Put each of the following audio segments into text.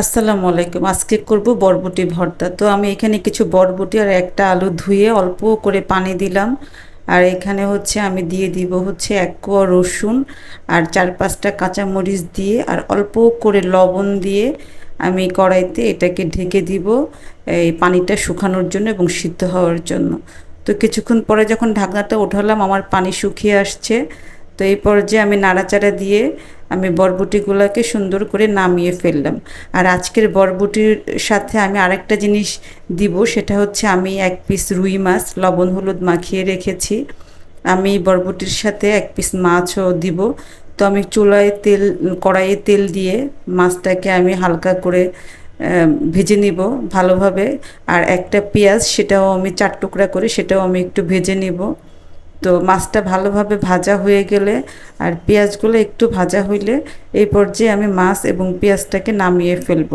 আসসালামু আলাইকুম। আজকে করব বরবটি ভর্তা। তো আমি এখানে কিছু বরবটি আর একটা আলু ধুয়ে অল্প করে পানি দিলাম। আর এখানে হচ্ছে আমি দিয়ে দিব হচ্ছে এক কোয়া রসুন আর চার পাঁচটা কাঁচামরিচ দিয়ে আর অল্প করে লবণ দিয়ে আমি কড়াইতে এটাকে ঢেকে দিব এই পানিটা শুকানোর জন্য এবং সিদ্ধ হওয়ার জন্য। তো কিছুক্ষণ পরে যখন ঢাকনাটা উঠালাম আমার পানি শুকিয়ে আসছে। তো এই পর্যায়ে আমি নাড়াচাড়া দিয়ে আমি বরবটিগুলোকে সুন্দর করে নামিয়ে ফেললাম। আর আজকের বরবটির সাথে আমি আরেকটা জিনিস দিব, সেটা হচ্ছে আমি এক পিস রুই মাছ, লবণ, হলুদ মাখিয়ে রেখেছি। আমি বরবটির সাথে এক পিস মাছও দিব। তো আমি চুলায় তেল, কড়াইয়ে তেল দিয়ে মাছটাকে আমি হালকা করে ভেজে নিব ভালোভাবে। আর একটা পেঁয়াজ, সেটাও আমি চার টুকরা করে সেটাও আমি একটু ভেজে নিব। তো মাছটা ভালোভাবে ভাজা হয়ে গেলে আর পেঁয়াজগুলো একটু ভাজা হইলে এই পর্যায়ে আমি মাছ এবং পেঁয়াজটাকে নামিয়ে ফেলব।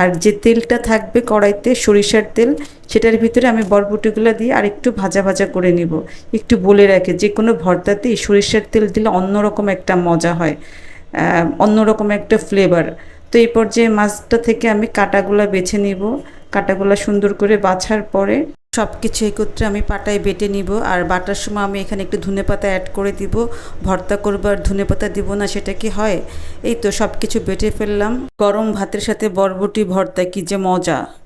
আর যে তেলটা থাকবে কড়াইতে সরিষার তেল, সেটার ভিতরে আমি বরবটিগুলো দিয়ে আর একটু ভাজা ভাজা করে নিব। একটু বলে রাখে, যে কোনো ভর্তাতেই সরিষার তেল দিলে অন্যরকম একটা মজা হয় অন্যরকম একটা ফ্লেভার তো এই পর্যায়ে মাছটা থেকে আমি কাটাগুলো বেছে নিব। কাটাগুলো সুন্দর করে বাছার পরে সব কিছু একত্রে আমি পাটায় বেটে নিব আর বাটার সময় আমি এখানে একটু ধনে পাতা অ্যাড করে দিব। ভর্তা করবার ধনে পাতা দিব না, সেটা কি হয়? এই তো সব কিছু বেটে ফেললাম। গরম ভাতের সাথে বরবটি ভর্তা কি যে মজা।